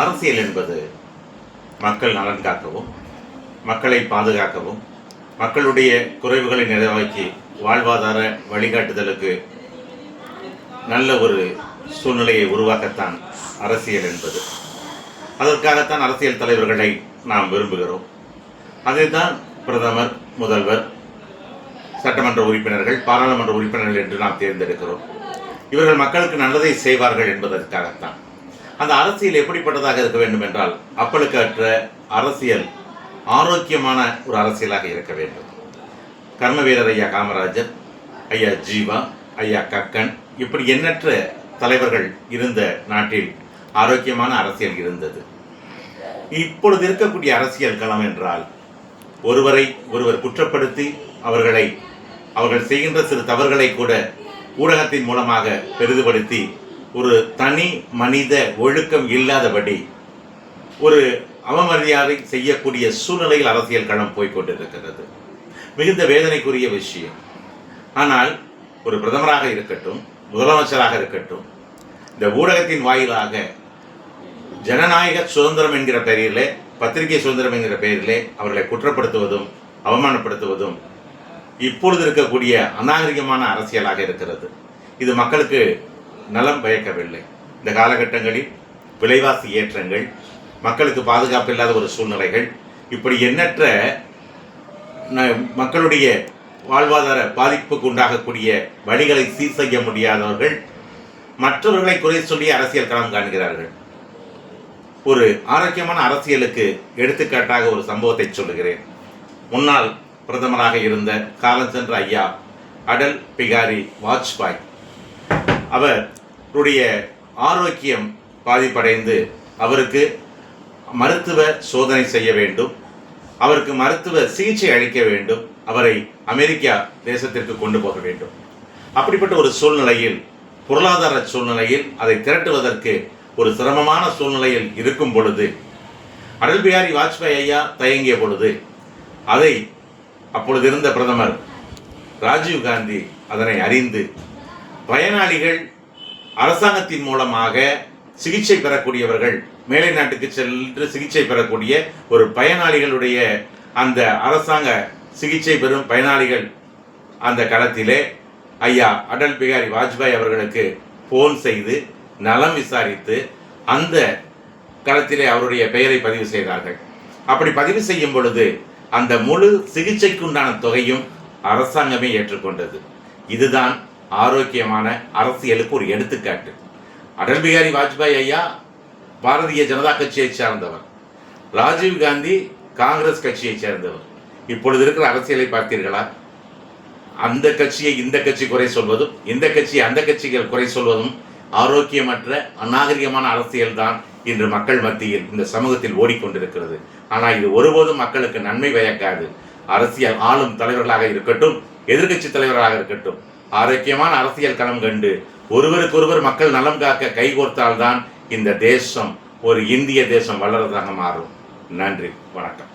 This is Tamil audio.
அரசியல் என்பது மக்கள் நலன் காக்கவும் மக்களை பாதுகாக்கவும் மக்களுடைய குறைவுகளை நிறைவாக்கி வாழ்வாதார வழிகாட்டுதலுக்கு நல்ல ஒரு சூழ்நிலையை உருவாக்கத்தான் அரசியல் என்பது. அதற்காகத்தான் அரசியல் தலைவர்களை நாம் விரும்புகிறோம். அதைத்தான் பிரதமர் முதல்வர் சட்டமன்ற உறுப்பினர்கள் பாராளுமன்ற உறுப்பினர்கள் என்று நாம் தேர்ந்தெடுக்கிறோம். இவர்கள் மக்களுக்கு நல்லதை செய்வார்கள் என்பதற்காகத்தான். அந்த அரசியல் எப்படிப்பட்டதாக இருக்க வேண்டும் என்றால் அப்பழுக்கற்ற அரசியல் ஆரோக்கியமான ஒரு அரசியலாக இருக்க வேண்டும். கர்ம வீரர் ஐயா காமராஜர் ஐயா ஜீவா ஐயா கக்கன் இப்படி எண்ணற்ற தலைவர்கள் இருந்த நாட்டில் ஆரோக்கியமான அரசியல் இருந்தது. இப்பொழுது இருக்கக்கூடிய அரசியல் களம் என்றால் ஒருவரை ஒருவர் குற்றப்படுத்தி அவர்களை அவர்கள் செய்கின்ற சிறு தவறுகளை கூட ஊடகத்தின் மூலமாக பெரிதுபடுத்தி ஒரு தனி மனித ஒழுக்கம் இல்லாதபடி ஒரு அவமரியாதை செய்யக்கூடிய சூழ்நிலையில் அரசியல் களம் போய்கொண்டிருக்கிறது மிகுந்த வேதனைக்குரிய விஷயம். ஆனால் ஒரு பிரதமராக இருக்கட்டும் முதலமைச்சராக இருக்கட்டும் இந்த ஊடகத்தின் வாயிலாக ஜனநாயக சுதந்திரம் என்கிற பெயரிலே பத்திரிகை சுதந்திரம் என்கிற பெயரிலே அவர்களை குற்றப்படுத்துவதும் அவமானப்படுத்துவதும் இப்பொழுது இருக்கக்கூடிய அநாகரிகமான அரசியலாக இருக்கிறது. இது மக்களுக்கு நலம் பயக்கவில்லை. இந்த காலகட்டங்களில் விலைவாசி ஏற்றங்கள் மக்களுக்கு பாதுகாப்பு இல்லாத ஒரு சூழ்நிலைகள் இப்படி எண்ணற்ற ந- மக்களுடைய வாழ்வாதார பாதிப்புக்கு உண்டாகக்கூடிய வழிகளை சீர் செய்ய முடியாதவர்கள் மற்றவர்களை குறை சொல்லி அரசியல் களம் காண்கிறார்கள். ஒரு ஆரோக்கியமான அரசியலுக்கு எடுத்துக்காட்டாக ஒரு சம்பவத்தை சொல்லுகிறேன். முன்னாள் பிரதமராக இருந்த காலம் சென்ற ஐயா அடல் பிகாரி வாஜ்பாய் அவருடைய ஆரோக்கியம் பாதிப்படைந்து அவருக்கு மருத்துவ சோதனை செய்ய வேண்டும். அவருக்கு மருத்துவ சிகிச்சை அளிக்க வேண்டும். அவரை அமெரிக்கா தேசத்திற்கு கொண்டு போக வேண்டும். அப்படிப்பட்ட ஒரு சூழ்நிலையில் பொருளாதார சூழ்நிலையில் அதை திரட்டுவதற்கு ஒரு சிரமமான சூழ்நிலையில் இருக்கும் பொழுது அடல் பிஹாரி வாஜ்பாய் ஐயா தயங்கிய பொழுது அதை அப்பொழுது இருந்த பிரதமர் ராஜீவ் காந்தி அதனை அறிந்து பயனாளிகள் அரசாங்கத்தின் மூலமாக சிகிச்சை பெறக்கூடியவர்கள் மேலை நாட்டுக்கு சென்று சிகிச்சை பெறக்கூடிய ஒரு பயனாளிகளுடைய அந்த அரசாங்க சிகிச்சை பெறும் பயனாளிகள் அந்த களத்திலே ஐயா அடல் பிகாரி வாஜ்பாய் அவர்களுக்கு போன் செய்து நலம் விசாரித்து அந்த களத்திலே அவருடைய பெயரை பதிவு செய்தார்கள். அப்படி பதிவு செய்யும் பொழுது அந்த முழு சிகிச்சைக்குண்டான தொகையும் அரசாங்கமே ஏற்றுக்கொண்டது. இதுதான் ஆரோக்கியமான அரசியலுக்கு ஒரு எடுத்துக்காட்டு. அடல் பிகாரி வாஜ்பாய் ஐயா பாரதிய ஜனதா கட்சியை சார்ந்தவர். ராஜீவ் காந்தி காங்கிரஸ் கட்சியை சேர்ந்தவர். இப்பொழுது இருக்கிற அரசியலை பார்த்தீர்களா? அந்த கட்சியை இந்த கட்சி குறை சொல்வதும் இந்த கட்சியை அந்த கட்சிகள் குறை சொல்வதும் ஆரோக்கியமற்ற அநாகரிகமான அரசியல் தான் இன்று மக்கள் மத்தியில் இந்த சமூகத்தில் ஓடிக்கொண்டிருக்கிறது. ஆனால் இது ஒருபோதும் மக்களுக்கு நன்மை வயக்காது அரசியல் ஆளும் தலைவர்களாக இருக்கட்டும் எதிர்க்கட்சி தலைவர்களாக இருக்கட்டும் ஆரோக்கியமான அரசியல் களம் கண்டு ஒருவருக்கொருவர் மக்கள் நலம் காக்க கைகோர்த்தால்தான் இந்த தேசம் ஒரு இந்திய தேசம் வளர்றதாக மாறும். நன்றி. வணக்கம்.